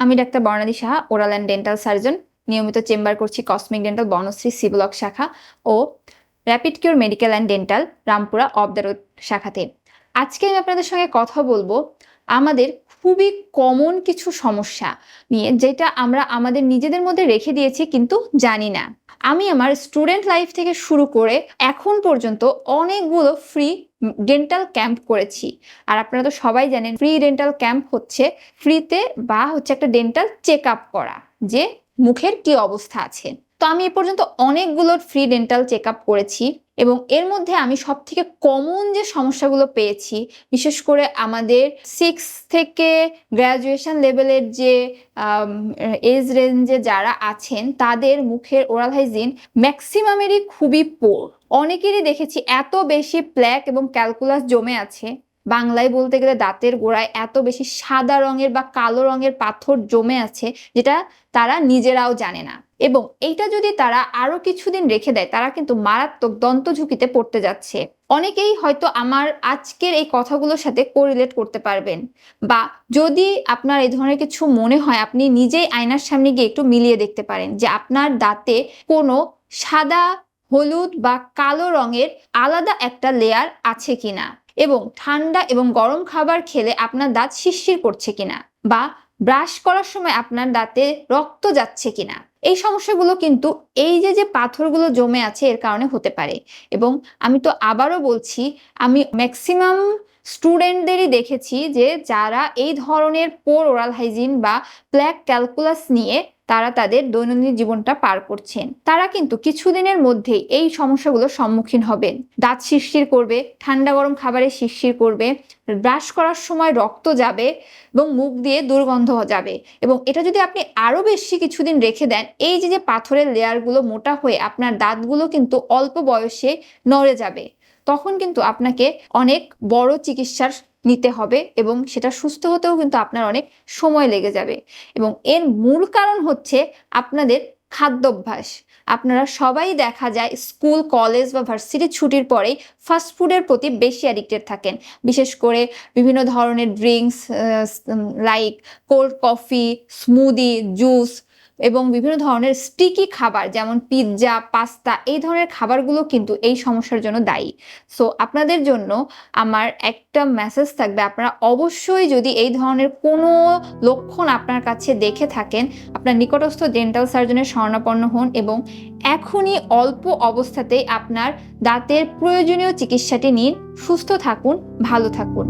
আমি doctor Barnali Saha oral and dental surgeon নিয়মিত chamber করছি Cosmic Dental Banasree C block শাখা ও Rapid Cure Medical and Dental Rampura off the road শাখাতে। আজকে আমি আপনাদের সঙ্গে কথা বলব আমাদের খুবই কমন কিছু সমস্যা নিয়ে, যেটা আমরা আমাদের নিজেদের মধ্যে রেখে দিয়েছি কিন্তু জানি না। আমি আমার স্টুডেন্ট লাইফ থেকে শুরু করে এখন পর্যন্ত অনেকগুলো ফ্রি ডেন্টাল ক্যাম্প করেছি। আর আপনারা তো সবাই জানেন ফ্রি ডেন্টাল ক্যাম্প হচ্ছে ফ্রিতে বা হচ্ছে একটা ডেন্টাল চেক আপ করা, যে মুখের কি অবস্থা আছে। তো আমি এ পর্যন্ত অনেকগুলো ফ্রি ডেন্টাল চেক আপ করেছি। এবং এর মধ্যে আমি সব থেকে কমন যে সমস্যাগুলো পেয়েছি, বিশেষ করে আমাদের সিক্স থেকে গ্র্যাজুয়েশন লেভেলের যে এজ রেঞ্জে যারা আছেন, তাদের মুখের ওরাল হাইজিন ম্যাক্সিমামেরই খুবই পোর অনেকেরই দেখেছি এত বেশি প্ল্যাক এবং ক্যালকুলাস জমে আছে। বাংলায় বলতে গেলে দাঁতের গোড়ায় এত বেশি সাদা রঙের বা কালো রঙের পাথর জমে আছে, যেটা তারা নিজেরাও জানে না। এবং এইটা যদি তারা আরও কিছুদিন রেখে দেয়, তারা কিন্তু মারাত্মক দন্ত ঝুঁকিতে পড়তে যাচ্ছে। অনেকেই হয়তো আমার আজকের এই কথাগুলোর সাথে কোরিলেট করতে পারবেন বা যদি আপনার এই ধরনের কিছু মনে হয়, আপনি নিজেই আয়নার সামনে গিয়ে একটু মিলিয়ে দেখতে পারেন যে আপনার দাঁতে কোনো সাদা, হলুদ বা কালো রঙের আলাদা একটা লেয়ার আছে কিনা এবং ঠান্ডা এবং গরম খাবার খেলে আপনার দাঁত শিরশির করছে কিনা বা ব্রাশ করার সময় আপনার দাঁতে রক্ত যাচ্ছে কিনা? এই সমস্যাগুলো কিন্তু এই যে যে পাথরগুলো জমে আছে এর কারণে হতে পারে। এবং আমি তো আবারও বলছি, আমি ম্যাক্সিমাম স্টুডেন্টদেরই দেখেছি যে, যারা এই ধরনের পোর ওরাল হাইজিন বা প্ল্যাক ক্যালকুলাস নিয়ে তারা তাদের দৈনন্দিন জীবনটা পার করছেন। তারা কিন্তু কিছুদিনের মধ্যেই এই সমস্যাগুলোর সম্মুখীন হবেন। দাঁত শিরশির করবে, ঠান্ডা গরম খাবারে শিরশির করবে, ব্রাশ করার সময় রক্ত যাবে এবং মুখ দিয়ে দুর্গন্ধ যাবে। এবং এটা যদি আপনি আরও বেশি কিছুদিন রেখে দেন, এই যে যে পাথরের লেয়ারগুলো মোটা হয়ে আপনার দাঁতগুলো কিন্তু অল্প বয়সে নড়ে যাবে। তখন কিন্তু আপনাকে অনেক বড় চিকিৎসার নিতে হবে এবং সেটা সুস্থ হতেও কিন্তু আপনার অনেক সময় লেগে যাবে। এবং এর মূল কারণ হচ্ছে আপনাদের খাদ্যাভ্যাস। আপনারা সবাই দেখা যায় স্কুল, কলেজ বা ভার্সিটি ছুটির পরেই ফাস্ট ফুডের প্রতি বেশি অ্যাডিক্টেড থাকেন। বিশেষ করে বিভিন্ন ধরনের drinks like cold coffee smoothie juice এবং বিভিন্ন ধরনের স্টিকি খাবার, যেমন পিৎজা পাস্তা এই ধরনের খাবারগুলো কিন্তু এই সমস্যার জন্য দায়ী। সো আপনাদের জন্য আমার একটা মেসেজ থাকবে। আপনারা অবশ্যই যদি এই ধরনের কোনো লক্ষণ আপনার কাছে দেখে থাকেন, আপনার নিকটস্থ ডেন্টাল সার্জনের স্বর্ণাপন্ন হন এবং এখনই অল্প অবস্থাতেই আপনার দাঁতের প্রয়োজনীয় চিকিৎসাটি নিন। সুস্থ থাকুন, ভালো থাকুন।